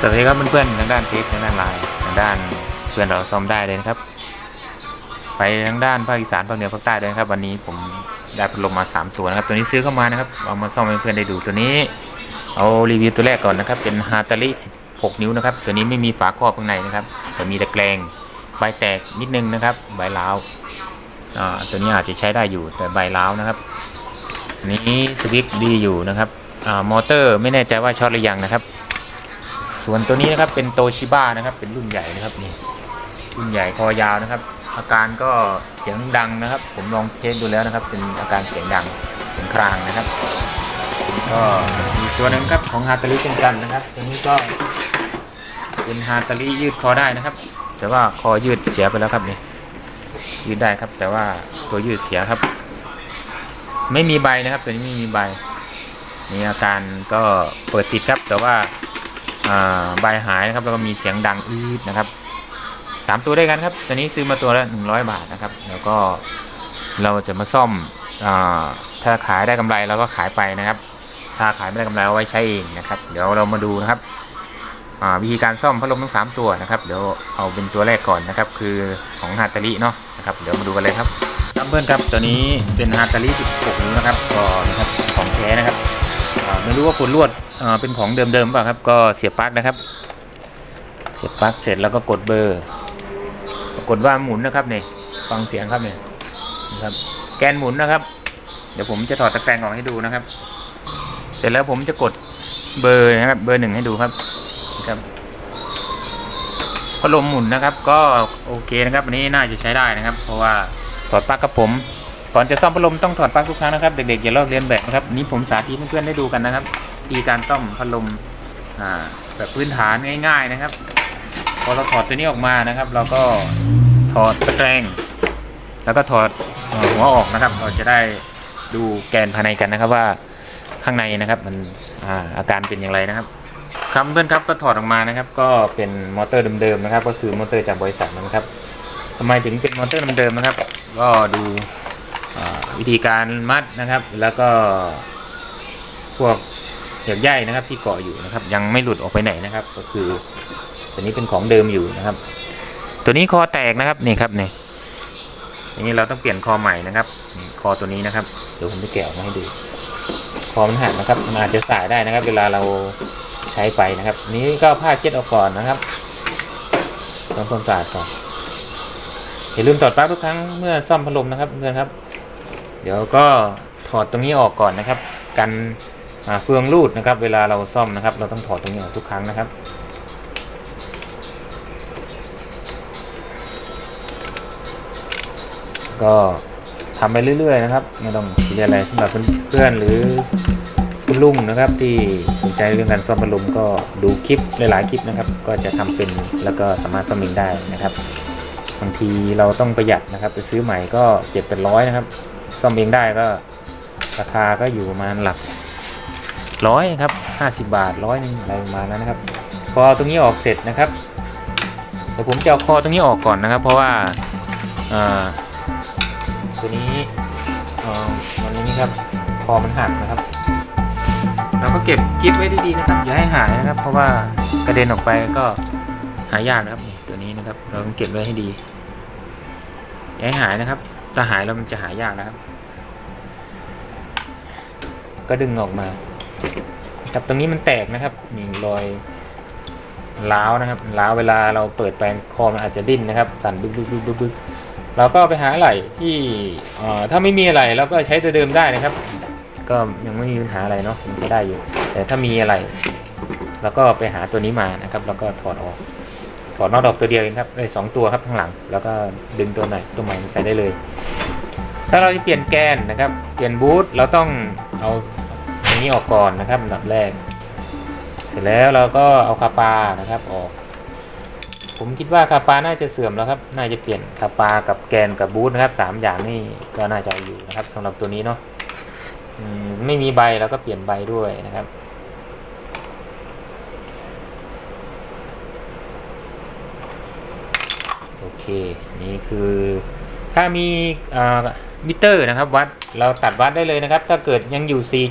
สวัสดีครับเพื่อนๆทางด้านเฟซทางด้านไลน์ทางด้านเพื่อนเราซ่อมได้เลยนะครับ ไปทางด้านภาคอีสานภาคเหนือภาคใต้เลยนครับ วันนี้ผมได้พัดลมมา 3 ตัวนะครับ ตัวนี้ซื้อเข้ามานะครับเอามาซ่อมให้เพื่อนได้ดูตัวนี้ เอารีวิวตัวแรกก่อนนะครับ เป็นฮาตาลิ16 นิ้วนะครับ ตัวนี้ไม่มีฝาครอบข้างในนะครับแต่มีตะแกรงใบแตกนิดนึงนะครับ ใบล้าวอ่าตัวนี้อาจจะใช้ได้อยู่แต่ใบล้าวนะครับนี้สวิตช์ดีอยู่นะครับอมอเตอร์ไม่แน่ใจว่าช็อตหรือยังนะครับ ส่วนตัวนี้นะครับเป็นโตชิบ้านะครับ เป็นรุ่นใหญ่นะครับนี่รุ่นใหญ่คอยาวนะครับ อาการก็เสียงดังนะครับ ผมลองเทสดูแล้วนะครับ เป็นอาการเสียงดังเสียงครางนะครับ ก็มีตัวหนึงครับของฮาตาริเช่นกันนะครับ ตัวนี้ก็เป็นฮาตาริยืดคอได้นะครับ แต่ว่าคอยืดเสียไปแล้วครับนี่ยืดได้ครับ แต่ว่าตัวยืดเสียครับ ไม่มีใบนะครับ ตัวนี้ไม่มีใบมีอาการก็เปิดติดครับแต่ว่า ใบหายนะครับแล้วก็มีเสียงดังอืดนะครับสามตัวด้วยกันครับตัวนี้ซื้อมาตัวละ100บาทนะครับ แล้วก็เราจะมาซ่อมอถ้าขายได้กำไรเราก็ขายไปนะครับ ถ้าขายไม่ได้กำไรเอาไว้ใช้เองนะครับ เดี๋ยวเรามาดูนะครับวิธีการซ่อมพัดลมทั้ง3ตัวนะครับ เดี๋ยวเอาเป็นตัวแรกก่อนนะครับ คือของฮาตาริเนาะนะครับ เดี๋ยวมาดูกันเลยครับครับเพื่อนครับตัวนี้เป็นฮาตาริ16นิ้วนะครับก็นะครับของแท้นะครับอ่า ไม่รู้ว่าผลลวดเป็นของเดิมๆเปล่าครับ ก็เสียบปลั๊กนะครับ เสียบปลั๊กเสร็จแล้วก็กดเบอร์กฏว่าหมุนนะครับเนี่ยฟังเสียงครับเนี่ยนะครับ แกนหมุนนะครับ เดี๋ยวผมจะถอดตะแกรงออกให้ดูนะครับ เสร็จแล้วผมจะกดเบอร์นะครับ เบอร์หนึ่งให้ดูครับนะครับพัดลมหมุนนะครับ ก็โอเคนะครับอันนี้น่าจะใช้ได้นะครับ เพราะว่าถอดปลั๊กกับผม ก่อนจะซ่อมพัดลมต้องถอดปลั๊กทุกครั้งนะครับ เด็กๆอย่าลอกเลียนแบบนะครับนี่ผมสาธิตให้เพื่อนๆได้ดูกันนะครับวิธีการซ่อมพัดลมแบบพื้นฐานง่าย ๆนะครับ พอเราถอดตัวนี้ออกมานะครับ เราก็ถอดตะแกรงแล้วก็ถอดหัวออกนะครับ เราจะได้ดูแกนภายในกันนะครับว่าข้างในนะครับมันอาอาการเป็นอย่างไรนะครับครับเพื่อนครับก็ถอดออกมานะครับ ก็เป็นมอเตอร์เดิมๆนะครับ ก็คือมอเตอร์จากบริษัทนะครับทำไมถึงเป็นมอเตอร์เดิมๆนะครับ ก็ดู วิธีการมัดนะครับ แล้วก็พวกเหยียบใยนะครับที่เกาะอยู่นะครับ ยังไม่หลุดออกไปไหนนะครับ ก็คือตัวนี้เป็นของเดิมอยู่นะครับ ตัวนี้คอแตกนะครับนี่ครับนี่อย่างนี้เราต้องเปลี่ยนคอใหม่นะครับ คอตัวนี้นะครับเดี๋ยวผมจะแกะออกมาให้ดูคอมันหักนะครับมันอาจจะสายได้นะครับ เวลาเราใช้ไปนะครับ นี้ก็ผ้าเช็ดออกก่อนนะครับทำความสะอาดก่อนอย่าลืมถอดปลั๊กทุกครั้งเมื่อซ่อมพัดลมนะครับเพื่อนครับ เดี๋ยวก็ถอดตรงนี้ออกก่อนนะครับ กันเฟืองรูดนะครับ เวลาเราซ่อมนะครับ เราต้องถอดตรงนี้ออกทุกครั้งนะครับก็ทำไปเรื่อยๆนะครับไม่ต้องเรียสอะไรสำหรับเพื่อนๆหรือคุณลุงนะครับ ที่สนใจเรื่องการซ่อมพัดลมก็ดูคลิปหลายๆคลิปนะครับ ก็จะทำเป็นแล้วก็สามารถซ่อมเองได้นะครับบางทีเราต้องประหยัดนะครับ ไปซื้อใหม่ก็เจ็ดเป็นร้อยนะครับ ซ่อมเองได้ก็ ราคาก็อยู่ประมาณหลักร้อยครับห้าสิบบาทร้อยหนึงอะไรประมาณนั้นนะครับ พอตรงนี้ออกเสร็จนะครับเดี๋ยวผมจะเอาคอตรงนี้ออกก่อนนะครับ เพราะว่าอ่อตัวนี้อ่อวันนี้นี่ครับคอมันหักนะครับเราก็เก็บกิฟไว้ดีๆนะครับอย่าให้หายนะครับ เพราะว่ากระเด็นออกไปก็หายากนะครับตัวนี้นะครับ เราต้องเก็บไว้ให้ดีอย่าให้หายนะครับ ถ้าหายแล้วมันจะหายากนะครับ ก็ดึงออกมา ครับตรงนี้มันแตกนะครับนี่รอยล้าวนะครับล้าวเวลาเราเปิดไปคอมันอาจจะดิ้นนะครับ สั่นบึกบึกบึกบึกบึกเราก็ไปหาอะไรที่ถ้าไม่มีอะไรเราก็ใช้ตัวเดิมได้นะครับ ก็ยังไม่มีปัญหาอะไรเนาะมันก็ได้อยู่ แต่ถ้ามีอะไรเราก็ไปหาตัวนี้มานะครับ แล้วก็ถอดออก ถอดน็อตออกตัวเดียวเองครับเอ้ยสองตัวครับข้างหลัง แล้วก็ดึงตัวไหนตัวใหม่ใส่ได้เลย ถ้าเราจะเปลี่ยนแกนนะครับ เปลี่ยนบูทเราต้องเอาตรงนี้ออกก่อนนะครับอันดับแรก เสร็จแล้วเราก็เอาคาปานะครับออก ผมคิดว่าคาปาน่าจะเสื่อมแล้วครับ น่าจะเปลี่ยนคาปากับแกนกับบูทนะครับสามอย่างนี่ก็น่าจะอยู่นะครับสำหรับตัวนี้เนาะไม่มีใบแล้วก็เปลี่ยนใบด้วยนะครับ โอ เคนี่คือถ้ามีมิเตอร์นะครับวัดเราตัดวัดได้เลยนะครับ ถ้าเกิดยังอยู่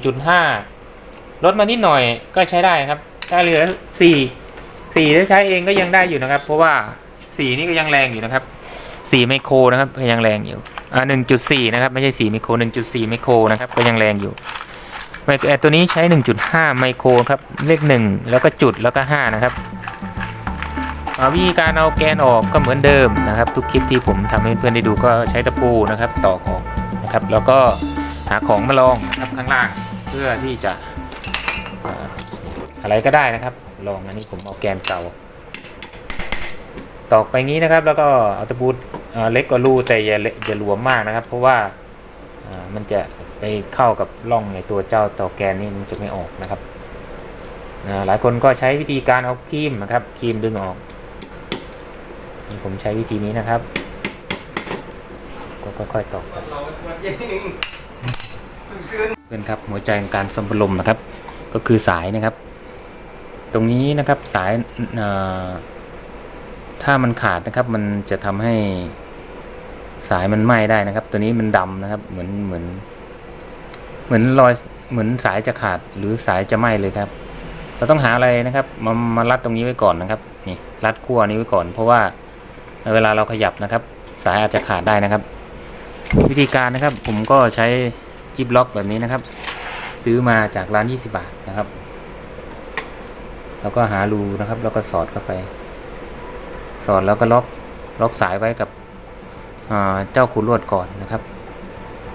4.5 ลดมานิดหน่อยก็ใช้ได้ครับ ถ้าเหลือ4สีถ้าใช้เองก็ยังได้อยู่นะครับ เพราะว่าสีนี่ก็ยังแรงอยู่นะครับสีไมโครนะครับก็ยังแรงอยู่อ่าหนึ่งจุดสี่นะครับ ไม่ใช่สีไมโครหนึ่งจุดสี่ไมโครนะครับก็ยังแรงอยู่ไมโครเอ่อตัวนี้ใช้หนึ่งจุดห้าไมโครครับเลขหนึ่งแล้วก็จุดแล้วก็ห้านะครับ วิธีการเอาแกนออกก็เหมือนเดิมนะครับ ทุกคลิปที่ผมทำให้เพื่อนได้ดูก็ใช้ตะปูนะครับตอกออกนะครับ แล้วก็หาของมาลองนะครับข้างล่างเพื่อที่จะอะไรก็ได้นะครับ ลองอันนี้ผมเอาแกนเก่าตอกไปงี้นะครับ แล้วก็เอาตะปูเเล็กกว่ารูแต่อย่าเละอย่าหลวมมากนะครับ เพราะว่ามันจะไปเข้ากับร่องในตัวเจ้าตอกแกนนี่มันจะไม่ออกนะครับหลายคนก็ใช้วิธีการเอาครีมนะครับครีมดึงออก ผมใช้วิธีนี้นะครับ ก็ค่อยๆตอกครับเพื่อนครับหัวใจของการซ่อมพัลมนะครับ ก็คือสายนะครับ ตรงนี้นะครับสายถ้ามันขาดนะครับมันจะทำให้สายมันไหม้ได้นะครับ ตัวนี้มันดำนะครับ เหมือนเหมือน เหมือนรอยเหมือนสายจะขาดหรือสายจะไหม้เลยครับ เราต้องหาอะไรนะครับ มามารัดตรงนี้ไว้ก่อนนะครับ นี่รัดขั้วนี้ไว้ก่อน เพราะว่า เวลาเราขยับนะครับ สายอาจจะขาดได้นะครับ วิธีการนะครับผมก็ใช้จิบล็อกแบบนี้นะครับ ซื้อมาจากร้าน 20 บาทนะครับ แล้วก็หารูนะครับ แล้วก็สอดเข้าไป สอดแล้วก็ล็อกล็อกสายไว้กับเจ้าขุนลวดก่อนนะครับ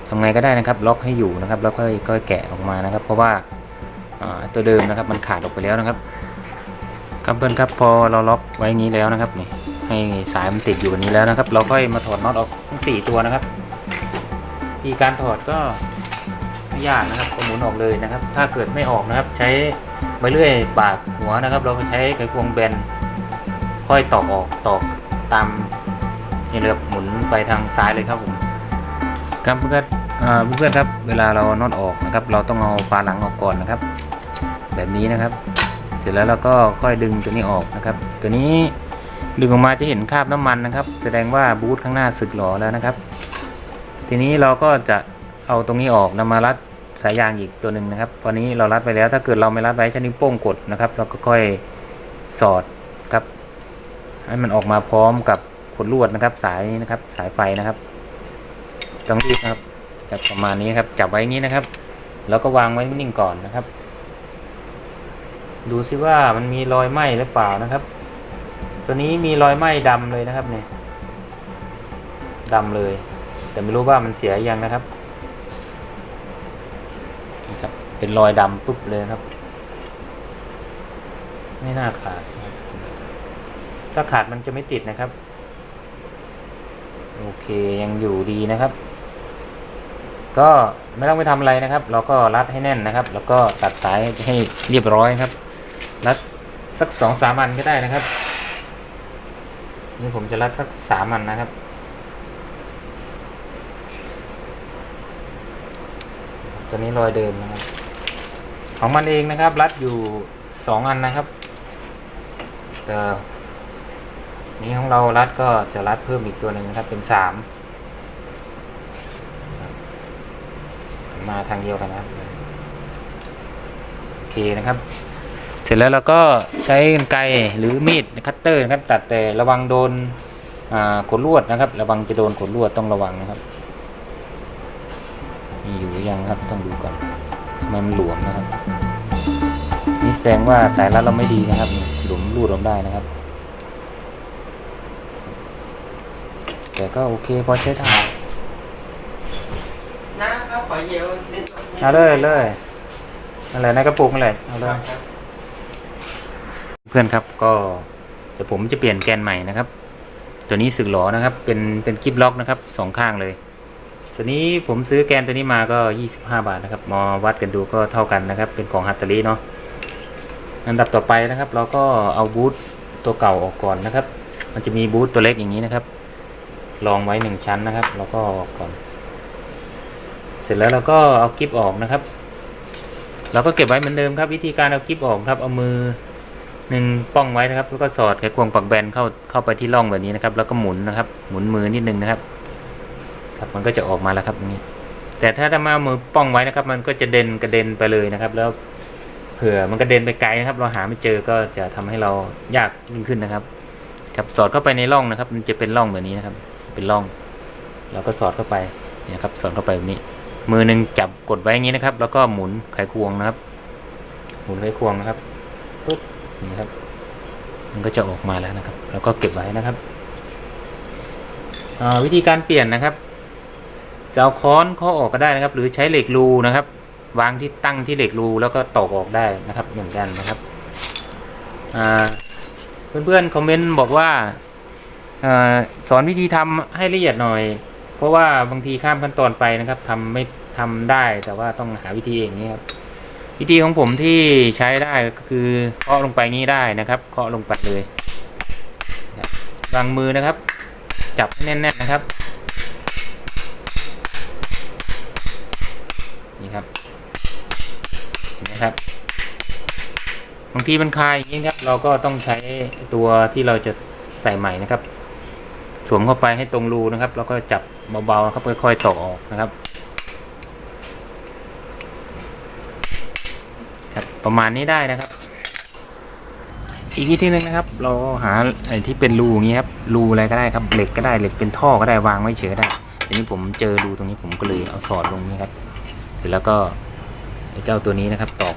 ทำไงก็ได้นะครับ ล็อกให้อยู่นะครับ แล้วค่อยค่อยแกะออกมานะครับ เพราะว่าอ่าตัวเดิมนะครับ มันขาดออกไปแล้วนะครับครับเพื่อนครับพอเราล็อกไว้อย่างนี้แล้วนะครับนี่ ให้สายมันติดอยู่อย่างนี้แล้วนะครับ เราค่อยมาถอดน็อตออกทั้งสี่ตัวนะครับวิธีการถอดก็ไม่ยากนะครับก็หมุนออกเลยนะครับ ถ้าเกิดไม่ออกนะครับ ใช้ไม้เลื่อยปาดหัวนะครับ เราก็ใช้ไขควงแบนค่อยตอกออกตอกตามนี่เลยครับหมุนไปทางซ้ายเลยครับผมครับเพื่อนเพื่อนครับ เวลาเราน็อตออกนะครับ เราต้องเอาฝาหลังออกก่อนนะครับ แบบนี้นะครับ เสร็จแล้วเราก็ค่อยดึงตัวนี้ออกนะครับ ตัวนี้ ดึงออกมาจะเห็นคราบน้ำมันนะครับ แสดงว่าบูทข้างหน้าสึกหรอแล้วนะครับ ทีนี้เราก็จะเอาตรงนี้ออกนำมารัดสายยางอีกตัวหนึ่งนะครับตอนนี้เรารัดไปแล้วถ้าเกิดเราไม่รัดไว้ใช้นิ้วโป้งกดนะครับ เราก็ค่อยสอดครับ ให้มันออกมาพร้อมกับขดลวดนะครับ สายนะครับ สายไฟนะครับต้องรีบนะครับแบบประมาณนี้ครับ จับไว้อย่างนี้นะครับ แล้วก็วางไว้นิ่งก่อนนะครับ ดูซิว่ามันมีรอยไหมหรือเปล่านะครับ ตัวนี้มีรอยไหม้ดำเลยนะครับเนี่ยดำเลย แต่ไม่รู้ว่ามันเสียยังนะครับนี่ครับเป็นรอยดำปุ๊บเลยครับ ไม่น่าขาด ถ้าขาดมันจะไม่ติดนะครับ โอเคยังอยู่ดีนะครับ ก็ไม่ต้องไปทำอะไรนะครับ เราก็รัดให้แน่นนะครับ แล้วก็ตัดสายให้เรียบร้อยครับ รัดสักสองสามอันก็ได้นะครับ นี่ผมจะรัดสักสามอันนะครับ ตัวนี้รอยเดิมนะครับ ของมันเองนะครับ รัดอยู่สองอันนะครับแต่นี้ของเรารัดก็จะรัดเพิ่มอีกตัวหนึ่งนะครับเป็นสามมาทางเดียวกันนะครับ โอเคนะครับ ร็จแล้วเราก็ใช้กรรไกรหรือมีดคัตเตอร์นะครับตัดแต่ระวังโดนอ่าขนลวดนะครับ ระวังจะโดนขนลวดต้องระวังนะครับมีอยู่หรือยังครับต้องดูก่อนมันหลวมนะครับ นี่แสดงว่าสายรัดเราไม่ดีนะครับ หลวมรูดลงได้นะครับ แต่ก็โอเคพอใช้ได้นะครับขอเยียวนิดเอาเลยเลยอะไรในกระปุกนั่นแหละเอาเลย เพื่อนครับก็เดี๋ยวผมจะเปลี่ยนแกนใหม่นะครับ ตัวนี้สึกหลอนะครับ เป็นเป็นกิฟล็อกนะครับสองข้างเลยตัวนี้ผมซื้อแกนตัวนี้มาก็ 25 บาทนะครับมาวัดกันดูก็เท่ากันนะครับ เป็นของฮัตเตอรี่เนาะอันดับต่อไปนะครับ เราก็เอาบูทตัวเก่าออกก่อนนะครับ มันจะมีบูทตัวเล็กอย่างนี้นะครับรองไว้หนึ่งชั้นนะครับ แล้วก็ออกก่อน เสร็จแล้วเราก็เอากิฟออกนะครับเราก็เก็บไว้เหมือนเดิมครับ วิธีการเอากิฟออกครับ เอามือ หนึ่งป้องไว้นะครับ แล้วก็สอดไขควงปักแบนเข้าเข้าไปที่ร่องแบบนี้นะครับ แล้วก็หมุนนะครับ หมุนมือนิดนึงนะครับ ครับมันก็จะออกมาแล้วครับอย่างนี้ แต่ถ้าถ้ามาเอามือป้องไว้นะครับ มันก็จะเด่นกระเด็นไปเลยนะครับ แล้วเผื่อมันกระเด็นไปไกลนะครับ เราหาไม่เจอก็จะทำให้เรายากยิ่งขึ้นนะครับ ครับสอดเข้าไปในร่องนะครับ มันจะเป็นร่องแบบนี้นะครับ เป็นร่องเราก็สอดเข้าไปเนี่ยครับสอดเข้าไปแบบนี้ มือหนึ่งจับกดไว้อย่างนี้นะครับ แล้วก็หมุนไขควงนะครับ หมุนไขควงนะครับ นี่ครับ มันก็จะออกมาแล้วนะครับ แล้วก็เก็บไว้นะครับวิธีการเปลี่ยนนะครับจะเอาค้อนเคาะออกก็ได้นะครับ หรือใช้เหล็กรูนะครับ วางที่ตั้งที่เหล็กรูแล้วก็ตอกออกได้นะครับเหมือนกันนะครับเพื่อนๆคอมเมนต์บอกว่าอาสอนวิธีทำให้ละเอียดหน่อย เพราะว่าบางทีข้ามขั้นตอนไปนะครับทำไม่ทำได้แต่ว่าต้องหาวิธีเองนี่ครับ วิธีของผมที่ใช้ได้ก็คือเคาะลงไปงี้ได้นะครับเคาะลงไปเลยวางมือนะครับ จับแน่นๆนะครับนี่ครับนไหมครับบางทีมันคายอย่างนี้ครับ เราก็ต้องใช้ตัวที่เราจะใส่ใหม่นะครับสวมเข้าไปให้ตรงรูนะครับ แล้วก็จับเบาๆนะครับค่อยๆตอกออกนะครับ ครับ ประมาณนี้ได้นะครับ อีกวิธีหนึ่งนะครับ เราหาไอ้ที่เป็นรูอย่างนี้ครับรูอะไรก็ได้ครับ เหล็กก็ได้เหล็กเป็นท่อก็ได้วางไว้เฉยก็ได้ทีนี้ผมเจอรูตรงนี้ผมก็เลยเอาสอดลงนี้ครับเสร็จแล้วก็ไอ้เจ้าตัวนี้นะครับตอก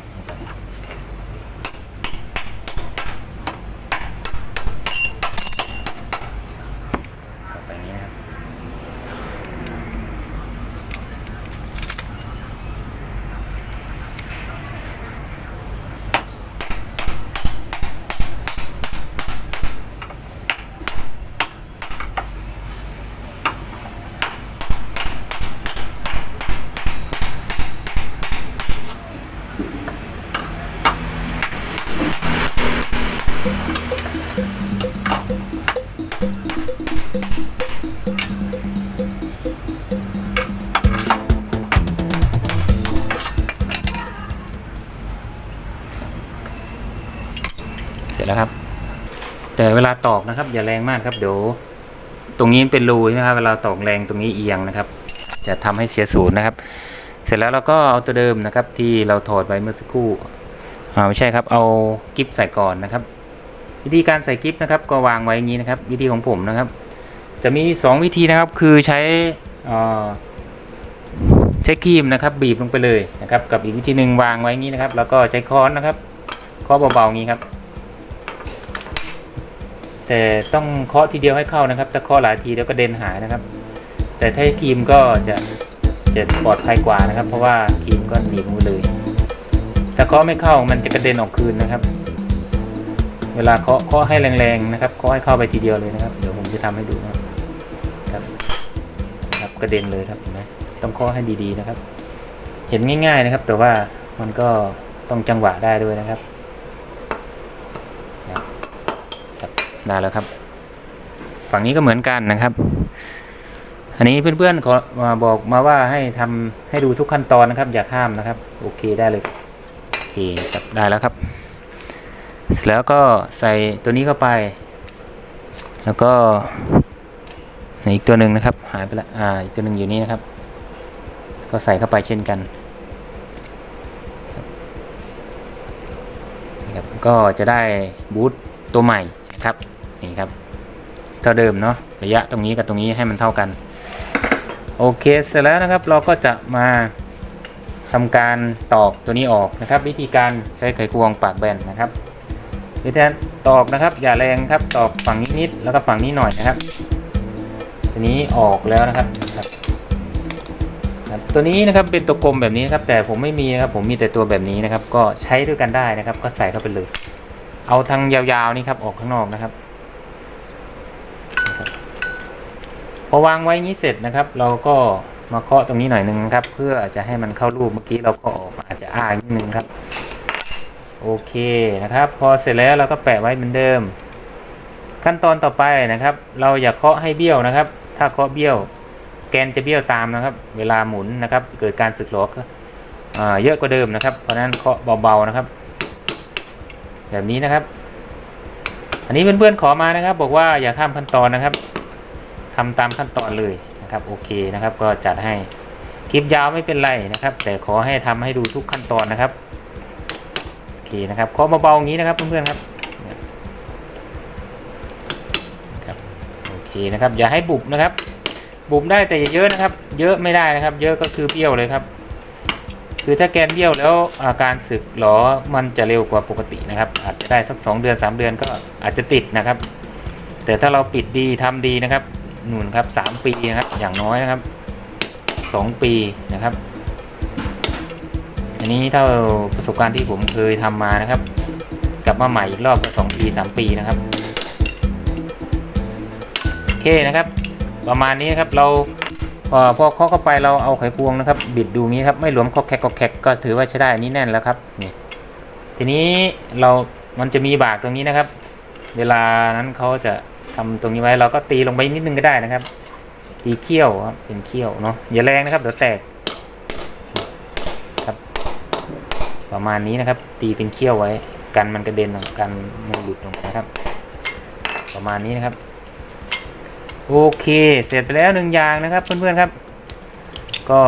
นะครับ อย่าแรงมากครับเดี๋ยวตรงนี้เป็นรูใช่ไหมครับเวลาตอกแรงตรงนี้เอียงนะครับ จะทำให้เสียศูนย์นะครับ เสร็จแล้วเราก็เอาตัวเดิมนะครับ ที่เราถอดไปเมื่อสักครู่อ่าไม่ใช่ครับ เอากิฟใส่ก่อนนะครับ วิธีการใส่กิฟนะครับ ก็วางไว้อย่างนี้นะครับ วิธีของผมนะครับ จะมี 2 วิธีนะครับคือใช้ใช้ครีมนะครับ บีบลงไปเลยนะครับ กับอีกวิธีหนึ่งวางไว้อย่างนี้นะครับ แล้วก็ใช้ค้อนนะครับเคาะเบาๆอย่างนี้ครับ แต่ต้องเคาะทีเดียวให้เข้านะครับ ถ้าเคาะหลายทีแล้วก็เด็นหายนะครับ แต่ถ้าครีมก็จะจะปลอดภัยกว่านะครับ เพราะว่าครีมก็หนีบมือเลย ถ้าเคาะไม่เข้ามันจะกระเด็นออกคืนนะครับ เวลาเคาะเคาะให้แรงๆนะครับเคาะให้เข้าไปทีเดียวเลยนะครับ เดี๋ยวผมจะทำให้ดูนะครับครับครับกระเด็นเลยครับเห็นไหมต้องเคาะให้ดีๆนะครับ เห็นง่าย ๆนะครับ แต่ว่ามันก็ต้องจังหวะได้ด้วยนะครับ ครับ ได้แล้วครับ ฝั่งนี้ก็เหมือนกันนะครับ อันนี้เพื่อนๆขอมาบอกมาว่าให้ทำให้ดูทุกขั้นตอนนะครับ อย่าข้ามนะครับ โอเคได้เลยโอเคครับได้แล้วครับเสร็จแล้วก็ใส่ตัวนี้เข้าไป แล้วก็อีกตัวหนึ่งนะครับ หายไปละอ่าอีกตัวหนึ่งอยู่นี่นะครับ ก็ใส่เข้าไปเช่นกันนี่ครับก็จะได้บูทตัวใหม่นะครับ นี่ครับ เท่าเดิมเนาะระยะตรงนี้กับตรงนี้ให้มันเท่ากัน โอเคเสร็จแล้วนะครับเราก็จะมาทำการตอกตัวนี้ออกนะครับ วิธีการใช้ไขควงปากแบนนะครับวิธีการตอกนะครับ อย่าแรงครับตอกฝั่งนี้นิดแล้วก็ฝั่งนี้หน่อยนะครับ ตัวนี้ออกแล้วนะครับตัวนี้นะครับเป็นตัวกลมแบบนี้นครับ แต่ผมไม่มีนะครับผมมีแต่ตัวแบบนี้นะครับ ก็ใช้ด้วยกันได้นะครับ ก็ใส่เข้าไปเลย เอาทางยาวๆนี่ครับออกข้างนอกนะครับ พ อวางไว้นี้เสร็จนะครับ เราก็มาเคาะตรงนี้หน่อยหนึงครับ เพื่อจะให้มันเข้ารูปเมื่อกี้เราก็ออกอาจจะอ้างนิดนึงครับ โอเคนะครับ พอเสร็จแล้วเราก็แปะไว้เหมือนเดิม ขั้นตอนต่อไปนะครับ เราอย่าเคาะให้เบี้ยวนะครับ ถ้าเคาะเบี้ยว แกนจะเบี้ยวตามนะครับ เวลาหมุนนะครับ เกิดการสึกหรออ่าเยอะกว่าเดิมนะครับ เพราะฉะนั้นเคาะเบาๆนะครับ แบบนี้นะครับ อันนี้เพื่อนๆขอมานะครับ บอกว่าอย่าข้ามขั้นตอนนะครับ ทำตามขั้นตอนเลยนะครับโอเคนะครับก็จัดให้คลิปยาวไม่เป็นไรนะครับ แต่ขอให้ทำให้ดูทุกขั้นตอนนะครับโอเคนะครับเคาเบาๆอย่างนี้นะครับเพื่อนๆครับครับโอเคนะครับอย่าให้บุบนะครับ บุบได้แต่อย่าเยอะนะครับ เยอะไม่ได้นะครับ เยอะก็คือเบี้ยวเลยครับ คือถ้าแกนเบี้ยวแล้วอาการสึกหรอมันจะเร็วกว่าปกตินะครับ อาจจะได้สัก 2 เดือน 3 เดือนก็อาจจะติดนะครับ แต่ถ้าเราปิดดีทำดีนะครับ นู่นครับสามปีนะครับ อย่างน้อยนะครับสองปีนะครับ อันนี้เท่าประสบการณ์ที่ผมเคยทำมานะครับ กลับมาใหม่อีกรอบก็สองปีสามปีนะครับโอเคนะครับ ประมาณนี้นะครับเราเอ่อพอเคาะเข้าไปเราเอาไขควงนะครับ บิดดูงี้ครับไม่หลวมคอกแคกคอกแคกก็ถือว่าใช้ได้อันนี้แน่นแล้วครับนี่ทีนี้เรามันจะมีบากตรงนี้นะครับ เวลานั้นเขาจะ ทำตรงนี้ไว้เราก็ตีลงไปนิดนึงก็ได้นะครับ ตีเขี้ยวครับเป็นเขี้ยวเนาะอย่าแรงนะครับเดี๋ยวแตกครับ ประมาณนี้นะครับ ตีเป็นเขี้ยวไว้ กันมันกระเด็นออกกันมันหลุดลงนะครับ ประมาณนี้นะครับ โอเค เสร็จไปแล้วหนึ่งอย่างนะครับ เพื่อนๆครับ ก็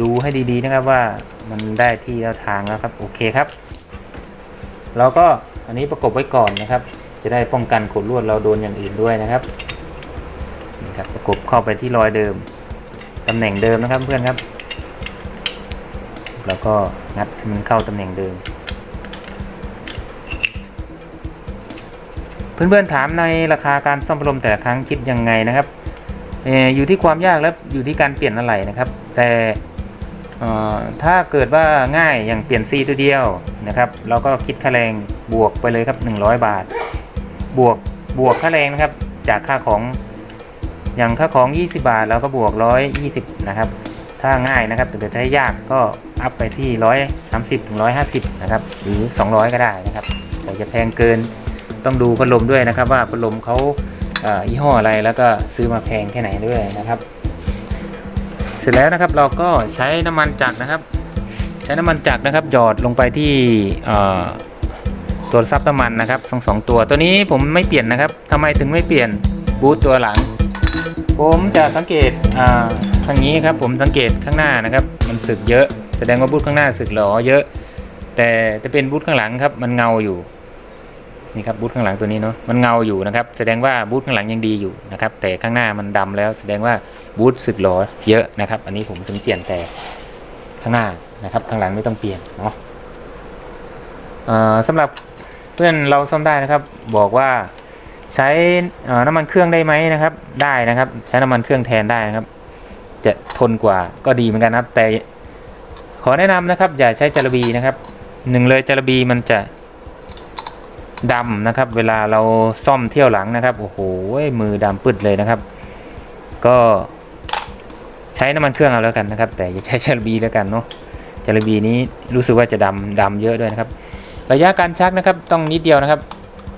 ดูให้ดีๆนะครับว่ามันได้ที่แล้วทางแล้วครับ โอเคครับ เราก็อันนี้ประกบไว้ก่อนนะครับ จะได้ป้องกันขดลวดเราโดนอย่างอื่นด้วยนะครับนี่ครับประกบเข้าไปที่รอยเดิมตำแหน่งเดิมนะครับเพื่อนครับ แล้วก็งัดให้มันเข้าตำแหน่งเดิม เพื่อนๆถามในราคาการซ่อมพัดลมแต่ละครั้งคิดยังไงนะครับอยู่ที่ความยากและอยู่ที่การเปลี่ยนอะไรนะครับ แต่ถ้าเกิดว่าง่ายอย่างเปลี่ยนซีตัวเดียวนะครับ เราก็คิดค่าแรงบวกไปเลยครับ 100 บาท บวกบวกค่าแรงนะครับ จากค่าของอย่างค่าของ 20 บาทเราก็บวก 120 นะครับ ถ้าง่ายนะครับแต่ถ้ายากก็อัพไปที่ 130ถึง150 นะครับ หรือ 200 ก็ได้นะครับ แต่จะแพงเกินต้องดูพัดลมด้วยนะครับ ว่าพัดลมเขาเอ่อยี่ห้ออะไรแล้วก็ซื้อมาแพงแค่ไหนด้วยนะครับ เสร็จแล้วนะครับเราก็ใช้น้ำมันจักรนะครับ ใช้น้ำมันจักรนะครับหยอดลงไปที่อ่อ ตัวซับน้ำมันนะครับสองสองตัวตัวนี้ผมไม่เปลี่ยนนะครับทำไมถึงไม่เปลี่ยนบูทตัวหลัง ผมจะสังเกตอ่าทางนี้ครับผมสังเกตข้างหน้านะครับ มันสึกเยอะแสดงว่าบูทข้างหน้าสึกหรอเยอะ แต่จะเป็นบูทข้างหลังครับมันเงาอยู่นี่ครับบูทข้างหลังตัวนี้เนาะมันเงาอยู่นะครับ แสดงว่าบูทข้างหลังยังดีอยู่นะครับ แต่ข้างหน้ามันดำแล้ว แสดงว่าบูทสึกหรอเยอะนะครับ อันนี้ผมถึงเปลี่ยนแต่ข้างหน้านะครับ ข้างหลังไม่ต้องเปลี่ยนเนาะสำหรับ พื่อนเราซ่อมได้นะครับ บอกว่าใช้น้ำมันเครื่องได้ไหมนะครับ ได้นะครับ ใช้น้ำมันเครื่องแทนได้นะครับ จะทนกว่าก็ดีเหมือนกันนะครับ แต่ขอแนะนำนะครับ อย่าใช้จารบีนะครับหนึ่งเลยจารบีมันจะดำนะครับ เวลาเราซ่อมเที่ยวหลังนะครับโอ้โหมือดำปึดเลยนะครับ ก็ใช้น้ำมันเครื่องเอาแล้วกันนะครับ แต่อย่าใช้จารบีแล้วกันเนาะจารบีนี้รู้สึกว่าจะดำดำเยอะด้วยนะครับ ระยะการชักนะครับต้องนิดเดียวนะครับ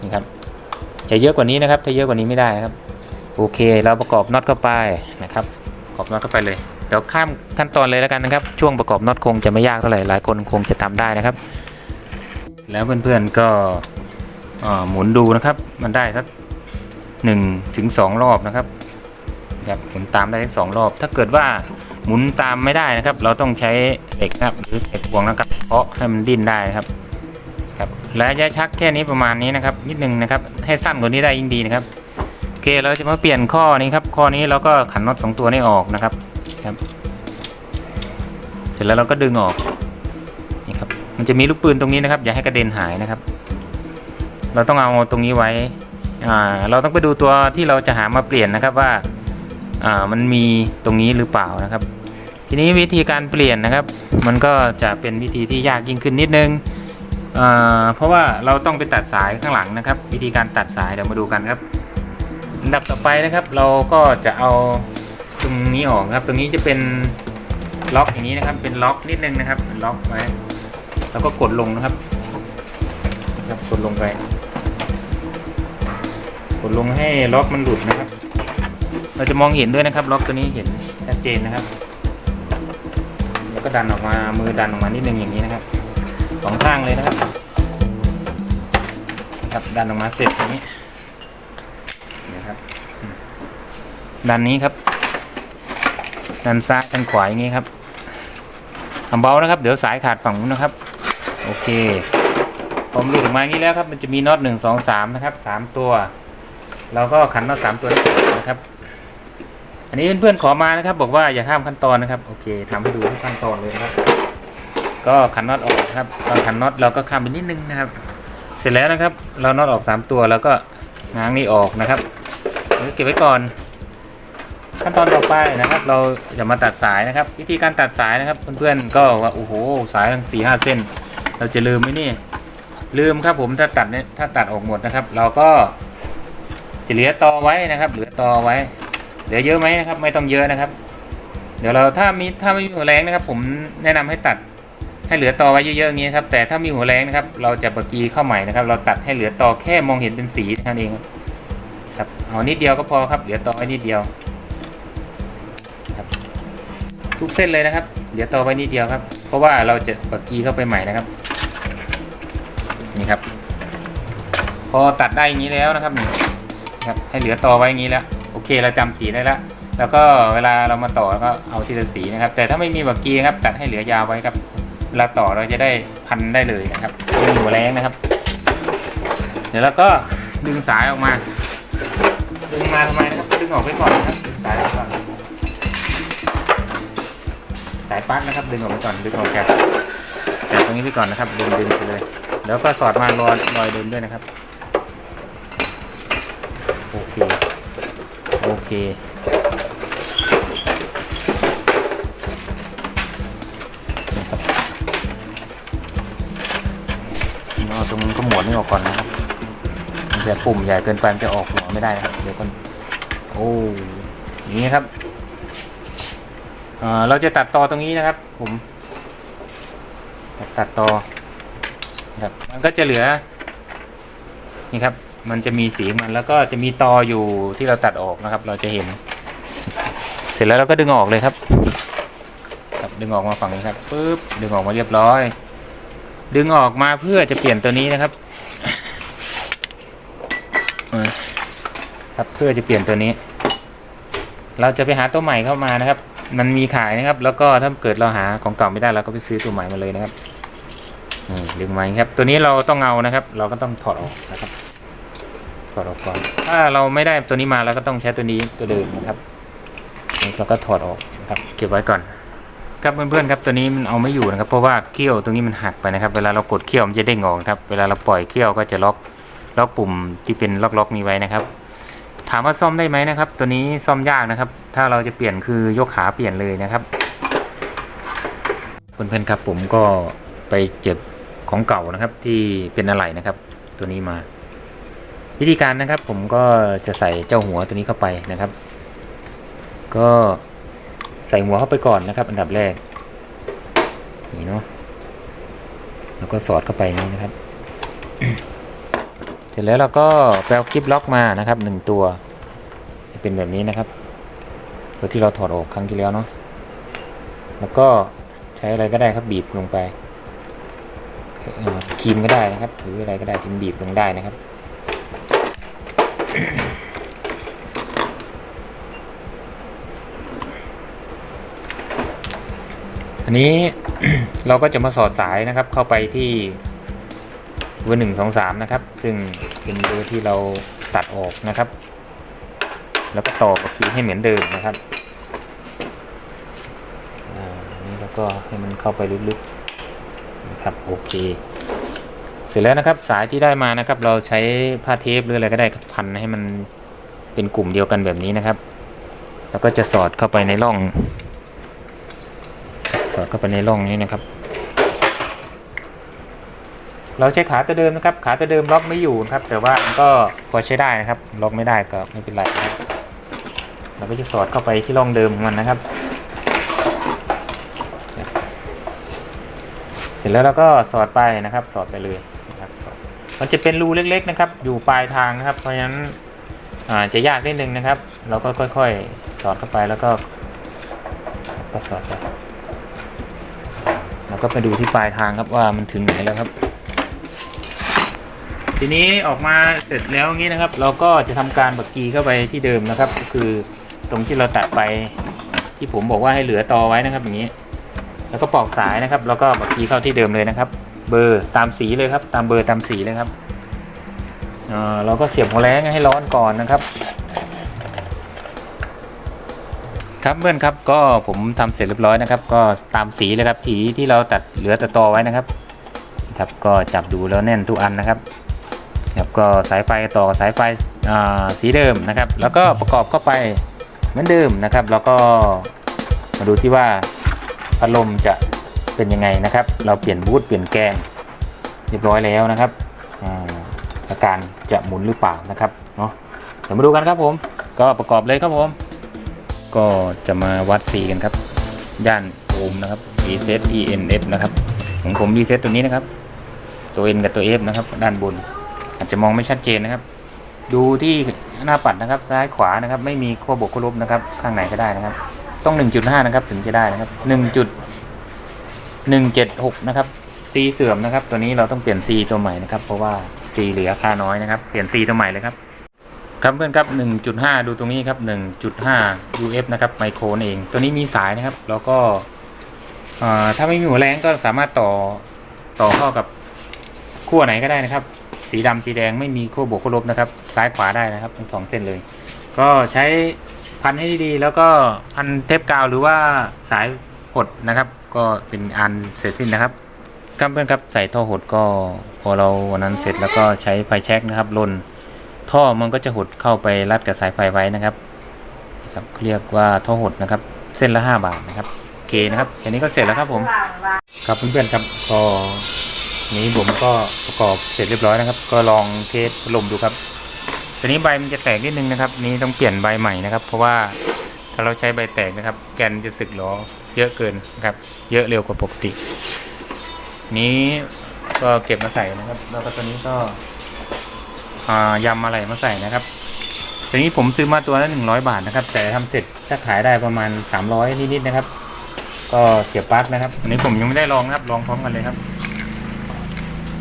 นี่ครับจะเยอะกว่านี้นะครับ ถ้าเยอะกว่านี้ไม่ได้นะครับ โอเคเราประกอบน็อตเข้าไปนะครับประกอบน็อตเข้าไปเลยเดี๋ยวข้ามขั้นตอนเลยแล้วกันนะครับ ช่วงประกอบน็อตคงจะไม่ยากเท่าไหร่หลายคนคงจะทำได้นะครับ แล้วเพื่อนๆก็เอ่อหมุนดูนะครับ มันได้สักหนึ่งถึงสองรอบนะครับครับหมุนตามได้สักสองรอบ ถ้าเกิดว่าหมุนตามไม่ได้นะครับ เราต้องใช้เหล็กนะครับหรือเหล็กพวงนะครับ เพาะให้มันดิ้นได้นะครับ ครับและระยชักแค่นี้ประมาณนี้นะครับนิดนึงนะครับให้สั้นกว่านี้ได้ยิ่งดีนะครับโอเคเราจะมาเปลี่ยนข้อนี้ครับข้อนี้เราก็ขันน็อตสองตัวนี้ออกนะครับครับ เสร็จแล้วเราก็ดึงออกนี่ครับมันจะมีลูกปืนตรงนี้นะครับ อย่าให้กระเด็นหายนะครับ เราต้องเอาตรงนี้ไว้เราต้องไปดูตัวที่เราจะหามาเปลี่ยนนะครับว่ามันมีตรงนี้หรือเปล่านะครับ ทีนี้วิธีการเปลี่ยนนะครับ มันก็จะเป็นวิธีที่ยากยิ่งขึ้นนิดนึงอ่า เพราะว่าเราต้องไปตัดสายข้างหลังนะครับ วิธีการตัดสายเดี๋ยวมาดูกันครับอันดับต่อไปนะครับเราก็จะเอาตรงนี้ออกครับ ตรงนี้จะเป็นล็อกอย่างนี้นะครับ เป็นล็อกนิดนึงนะครับเป็นล็อกไว้แล้วก็กดลงนะครับนะครับกดลงไปกดลงให้ล็อกมันหลุดนะครับ เราจะมองเห็นด้วยนะครับ ล็อกตัวนี้เห็นชัดเจนนะครับ แล้วก็ดันออกมามือดันออกมานิดนึงอย่างนี้นะครับ สองข้างเลยนะครับครับดันออกมาเสร็จอย่างนี้นะครับด้านนี้ครับด้านซ้ายด้านขวาอย่างนี้ครับทำเบานะครับ เดี๋ยวสายขาดฝั่งนู้นนะครับ โอเคผมหลุดออกมาอย่างนี้แล้วครับ มันจะมีน็อตหนึ่งสองสามนะครับสามตัว เราก็ขันน็อตสามตัวนี้นะครับ อันนี้เพื่อนๆขอมานะครับ บอกว่าอย่าข้ามขั้นตอนนะครับ โอเคทำให้ดูทุกขั้นตอนเลยนะครับ ก็ขันน็อตออกครับตอนขันน็อตเราก็ข้ามไปนิดนึงนะครับ เสร็จแล้วนะครับ เราน็อตออกสามตัวแล้วก็ง้างนี่ออกนะครับเก็บไว้ก่อน ขั้นตอนต่อไปนะครับ เราจะมาตัดสายนะครับ วิธีการตัดสายนะครับเพื่อนๆก็ว่าโอ้โหสายทั้งสี่ห้าเส้น เราจะลืมไหมนี่ ลืมครับผมถ้าตัดเนี่ยถ้าตัดออกหมดนะครับ เราก็จะเหลือตอไว้นะครับ เหลือตอไว้เหลือเยอะไหมนะครับ ไม่ต้องเยอะนะครับ เดี๋ยวเราถ้ามีถ้าไม่มีหัวแรงนะครับ ผมแนะนำให้ตัด ให้เหลือตอไว้เยอะๆอย่างนี้ครับแต่ถ้ามีหัวแรงนะครับ เราจะบกีเข้าใหม่นะครับ เราตัดให้เหลือตอแค่มองเห็นเป็นสีเท่านั้นเองครับเอานิดเดียวก็พอครับ เหลือตอไว้นิดเดียวครับทุกเส้นเลยนะครับ เหลือตอไว้นิดเดียวครับ เพราะว่าเราจะบกีเข้าไปใหม่นะครับนี่ครับ พอตัดได้อย่างนี้แล้วนะครับนี่ครับให้เหลือตอไว้อย่างนี้แล้วโอเคเราจำสีได้แล้วแล้วก็เวลาเรามาต่อก็เอาทีละสีนะครับ แต่ถ้าไม่มีบักกีนะครับตัดให้เหลือยาวไว้ครับ เวลาต่อเราจะได้พันได้เลยนะครับไม่มีหัวแรงนะครับ เดี๋ยวเราก็ดึงสายออกมา ดึงมาทำไมนะครับดึงออกไปก่อนนะครับดึงสายออกก่อนสายปลั๊กนะครับ ดึงออกไปก่อนดึงออกจากจากตรงนี้ไปก่อนนะครับดึงดึงไปเลย แล้วก็สอดมารอยรอยเดิมด้วยนะครับโอเคโอเค วดนี่ออกก่อนนะครับมันจะปุ่มใหญ่เกินไปมันจะออกหัวไม่ได้นะครับเดี๋ยวก่อนโอ้อย่างนี้ครับเเราจะตัดต่อตรงนี้นะครับ ผมตัดต่อครับมันก็จะเหลือ นี่ครับ มันจะมีสีมันแล้วก็จะมีตออยู่ที่เราตัดออกนะครับ เราจะเห็น เสร็จแล้วเราก็ดึงออกเลยครับ ครับดึงออกมาฝั่งนี้ครับปึ๊บดึงออกมาเรียบร้อย ดึงออกมาเพื่อจะเปลี่ยนตัวนี้นะครับ ครับเพื่อจะเปลี่ยนตัวนี้ เราจะไปหาตัวใหม่เข้ามานะครับ มันมีขายนะครับ แล้วก็ถ้าเกิดเราหาของเก่าไม่ได้เราก็ไปซื้อตัวใหม่มาเลยนะครับนี่ดึงมาครับ ตัวนี้เราต้องเอานะครับ เราก็ต้องถอดออกนะครับถอดออกก่อน ถ้าเราไม่ได้ตัวนี้มาเราก็ต้องใช้ตัวนี้ตัวเดิมนะครับเราก็ถอดออกนะครับ เก็บไว้ก่อน ครับเพื่อนๆครับตัวนี้มันเอาไม่อยู่นะครับ เพราะว่าเขี้ยวตรงนี้มันหักไปนะครับ เวลาเรากดเขี้ยวมันจะเด้งออกครับ เวลาเราปล่อยเขี้ยวก็จะล็อก ล็อกปุ่มที่เป็นล็อกๆนี้ไว้นะครับ ถามว่าซ่อมได้ไหมนะครับ ตัวนี้ซ่อมยากนะครับ ถ้าเราจะเปลี่ยนคือยกขาเปลี่ยนเลยนะครับเพื่อนๆครับผมก็ไปเจ็บของเก่านะครับที่เป็นอะไหล่นะครับ ตัวนี้มา วิธีการนะครับ ผมก็จะใส่เจ้าหัวตัวนี้เข้าไปนะครับ ก็ใส่หัวเข้าไปก่อนนะครับ อันดับแรกนี่เนาะแล้วก็สอดเข้าไปนี้นะครับ เสร็จแล้วเราก็แปลคลิปล็อกมานะครับหนึ่งตัวจะเป็นแบบนี้นะครับตัวที่เราถอดออกครั้งที่แล้วเนาะแล้วก็ใช้อะไรก็ได้ครับบีบลงไปครีมก็ได้นะครับหรืออะไรก็ได้ที่บีบลงได้นะครับอันนี้เราก็จะมาสอดสายนะครับเข้าไปที่ เบอร์หนึ่งสองสามนะครับ ซึ่งเป็นเบอร์ที่เราตัดออกนะครับ แล้วก็ต่อกับกีให้เหมือนเดิมนะครับอันนี้เราก็ให้มันเข้าไปลึกๆนะครับโอเค เสร็จแล้วนะครับสายที่ได้มานะครับ เราใช้ผ้าเทปหรืออะไรก็ได้พันให้มันเป็นกลุ่มเดียวกันแบบนี้นะครับ แล้วก็จะสอดเข้าไปในร่อง สอดเข้าไปในร่องนี้นะครับ เราใช้ขาตัวเดิมนะครับขาตัวเดิมล็อกไม่อยู่นะครับ แต่ว่ามันก็พอใช้ได้นะครับ ล็อกไม่ได้ก็ไม่เป็นไรนะครับเราก็จะสอดเข้าไปที่ร่องเดิมของมันนะครับ เสร็จแล้วเราก็สอดไปนะครับ สอดไปเลยนะครับมันจะเป็นรูเล็ก ๆนะครับ อยู่ปลายทางนะครับ เพราะฉะนั้นอาจะยากนิดนึงนะครับ เราก็ค่อย ๆ สอดเข้าไปแล้วก็ก็สอดไปแล้วก็ไปดูที่ปลายทางครับว่ามันถึงไหนแล้วครับ ทีนี้ออกมาเสร็จแล้วงนี้นะครับ เราก็จะทำการบักกีเข้าไปที่เดิมนะครับ ก็คือตรงที่เราตัดไปที่ผมบอกว่าให้เหลือตอไว้นะครับอย่างนี้ แล้วก็ปอกสายนะครับ แล้วก็บักกีเข้าที่เดิมเลยนะครับ เบอร์ตามสีเลยครับ ตามเบอร์ตามสีเลยครับเอ่อเราก็เสียบหัวแรงให้ร้อนก่อนนะครับ ครับเพื่อนครับก็ผมทำเสร็จเรียบร้อยนะครับ ก็ตามสีเลยครับสีที่เราตัดเหลือแต่ตอไว้นะครับครับก็จับดูแล้วแน่นทุกอันนะครับ ครับก็สายไฟต่อสายไฟสีเดิมนะครับ แล้วก็ประกอบเข้าไปเหมือนเดิมนะครับ แล้วก็มาดูที่ว่าพัดลมจะเป็นยังไงนะครับ เราเปลี่ยนบูทเปลี่ยนแกนเรียบร้อยแล้วนะครับอาการจะหมุนหรือเปล่านะครับเนาะเดี๋ยวมาดูกันครับผม ก็ประกอบเลยครับผม ก็จะมาวัด C กันครับย่านโอห์มนะครับ reset ENF นะครับของผม reset ตัวนี้นะครับ ตัว N กับตัว F นะครับ ด้านบน อาจจะมองไม่ชัดเจนนะครับ ดูที่หน้าปัดนะครับ ซ้ายขวานะครับ ไม่มีขั้วบวกขั้วลบนะครับ ข้างไหนก็ได้นะครับ ต้อง 1.5 นะครับ ถึงจะได้นะครับ 1.176 นะครับ C เสื่อมนะครับ ตัวนี้เราต้องเปลี่ยน C ตัวใหม่นะครับ เพราะว่า C เหลือค่าน้อยนะครับ เปลี่ยน C ตัวใหม่เลยครับ ครับเพื่อนครับ 1.5 ดูตรงนี้ครับ 1.5 UF นะครับ ไมโครนเอง ตัวนี้มีสายนะครับ แล้วก็ถ้าไม่มีหัวแรงก็สามารถต่อต่อเข้ากับขั้วไหนก็ได้นะครับ สีดำสีแดงไม่มีขั้วบวกขั้วลบนะครับ ซ้ายขวาได้นะครับทั้งสองเส้นเลย ก็ใช้พันให้ดีแล้วก็พันเทปกาวหรือว่าสายหดนะครับ ก็เป็นอันเสร็จสิ้นนะครับครับเพื่อนครับใส่ท่อหดก็พอเราวันนั้นเสร็จแล้วก็ใช้ไฟแช็กนะครับลนท่อมันก็จะหดเข้าไปรัดกับสายไฟไว้นะครับครับเรียกว่าท่อหดนะครับ เส้นละ 5 บาทนะครับโอเคนะครับแค่นี้ก็เสร็จแล้วครับผม ครับเพื่อนๆครับก็ นี้ผมก็ประกอบเสร็จเรียบร้อยนะครับ ก็ลองเทสลมดูครับตัวนี้ใบมันจะแตกนิดนึงนะครับ นี้ต้องเปลี่ยนใบใหม่นะครับ เพราะว่าถ้าเราใช้ใบแตกนะครับ แกนจะสึกหรอเยอะเกินนะครับ เยอะเร็วกว่าปกติ นี้ก็เก็บมาใส่นะครับ แล้วก็ตัวนี้ก็ยำอะไรมาใส่นะครับตัวนี้ผมซื้อมาตัวละหนึ่งร้อยบาทนะครับ แต่ทำเสร็จจะขายได้ประมาณสามร้อยนิดๆนะครับ ก็เสียบปลั๊กนะครับ อันนี้ผมยังไม่ได้ลองนะครับ ลองพร้อมกันเลยครับ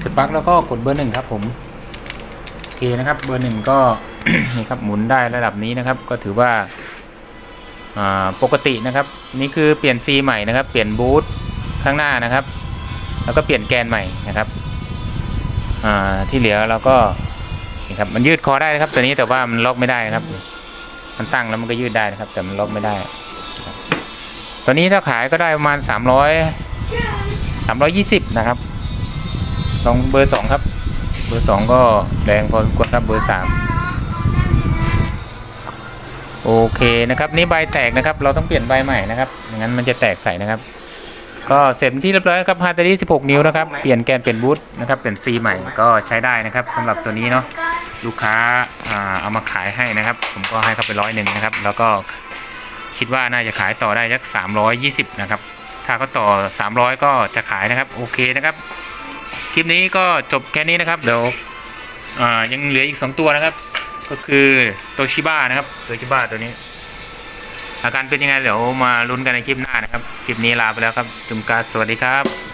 สปักแล้วก็กดเบอร์หนึ่งครับผมโอเคนะครับเบอร์หนึ่งก็นี่ครับหมุนได้ระดับนี้นะครับ ก็ถือว่าปกตินะครับ นี่คือเปลี่ยนซีใหม่นะครับ เปลี่ยนบูทข้างหน้านะครับ แล้วก็เปลี่ยนแกนใหม่นะครับที่เหลือเราก็นี่ครับมันยืดคอได้นะครับ ตัวนี้แต่ว่ามันล็อกไม่ได้นะครับ มันตั้งแล้วมันก็ยืดได้นะครับ แต่มันล็อกไม่ได้ตัวนี้ถ้าขายก็ได้ประมาณสามร้อยสามร้อยยี่สิบนะครับ ลองเบอร์สองครับ เบอร์สองก็แรงพอควรครับเบอร์สามโอเคนะครับนี่ใบแตกนะครับ เราต้องเปลี่ยนใบใหม่นะครับไม่งั้นมันจะแตกใส่นะครับ ก็เสร็จที่เรียบร้อยครับฮาร์ดดิส16 นิ้วนะครับเปลี่ยนแกนเปลี่ยนบูทนะครับเป็นซีใหม่ก็ใช้ได้นะครับสำหรับตัวนี้เนาะลูกค้าอ่าเอามาขายให้นะครับ ผมก็ให้เขาไปร้อยหนึ่งนะครับ แล้วก็คิดว่าน่าจะขายต่อได้สัก320 นะครับ ถ้าเขาต่อ 300 ก็จะขายนะครับ โอเคนะครับ คลิปนี้ก็จบแค่นี้นะครับ เดี๋ยวอ่ายังเหลืออีก 2 ตัวนะครับ ก็คือโตชิบ้านะครับโตชิบ้าตัวนี้ อาการเป็นยังไงเดี๋ยวมาลุ้นกันในคลิปหน้านะครับ คลิปนี้ลาไปแล้วครับ จุมการสวัสดีครับ